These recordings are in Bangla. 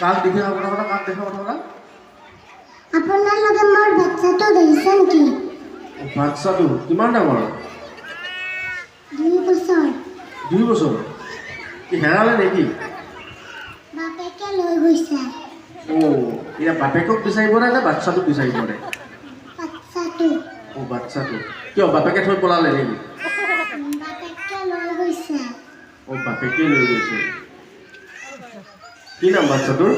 কাক দেখি কথা কথা কাক দেখা কথা কথা আপোনাৰ লগে মোৰ বাচ্চাটো দেখিছে নেকি বাচ্চাটো কিমান ডাঙৰ? দুই বছৰ। দুই বছৰ? কি হেৰালে নেকি? বাপেকে লৈ গৈছে। অ' এতিয়া বাপেকক বিচাৰিবনে নে বাচ্চাটোক বিচাৰিবনে বাচ্চাটো। অ' বাচ্চাটো। কিয় বাপেকে থৈ পলালে নেকি? বাপেকে লৈ গৈছে। অ' বাপেকে লৈ গৈছে। কি নাম বাচ্চাটোৰ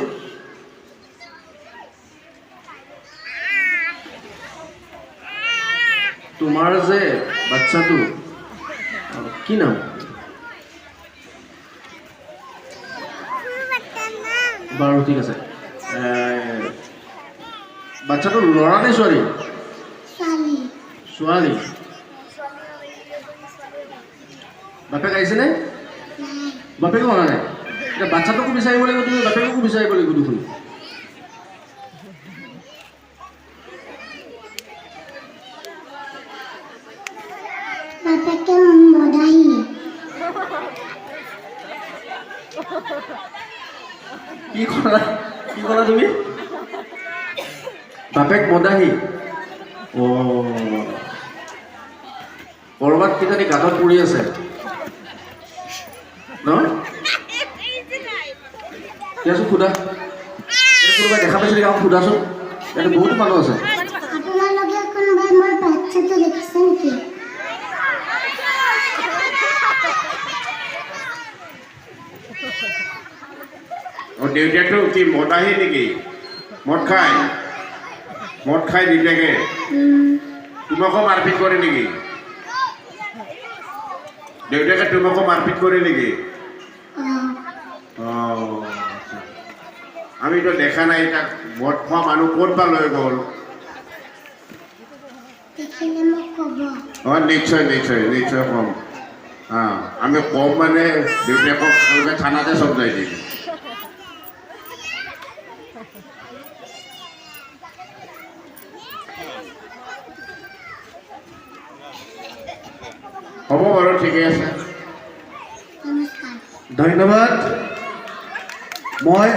তোমাৰ যে বাচ্চাটো অ, কি নাম? বাৰু ঠিক আছে। বাচ্চাটো ল'ৰা নে ছোৱালী ছোৱালী বাপেক আহিছেনে বাপেকো অহা নাই? এতিয়া বাচ্চাটোকো বিচাৰিব লাগিব তুমি বাপেককো বিচাৰিব লাগিব দেখোন। কি ক'লা কি ক'লা তুমি? বাপেক মদাহী অ। ক'ৰবাত কিজানি গাঁতত পৰি আছে। নহয় দিয়াচোন সোধা কোনোবাই দেখা পাইছে নেকি? আমাক সোধাচোন ইয়াতে বহুতো মানুহ আছে। দেউতাকটো কি মদাহী নেকি? মদ খায়? মদ খাই দেউতাকে? তোমাকো মাৰপিট কৰে নেকি? দেউতাকে তোমাকো মাৰপিট কৰে নেকি? অ, অঁ আমিতো দেখা নাই তাক মদ খোৱা মানুহ ক'ত বা লৈ গ'ল? অঁ নিশ্চয় নিশ্চয় নিশ্চয় ক'ম। অঁ আমি কম মানে দেউতাকক তেওঁলোকে থানাতে যাই দিম। হ'ব বাৰু ঠিকে আছে। ধন্যবাদ। মই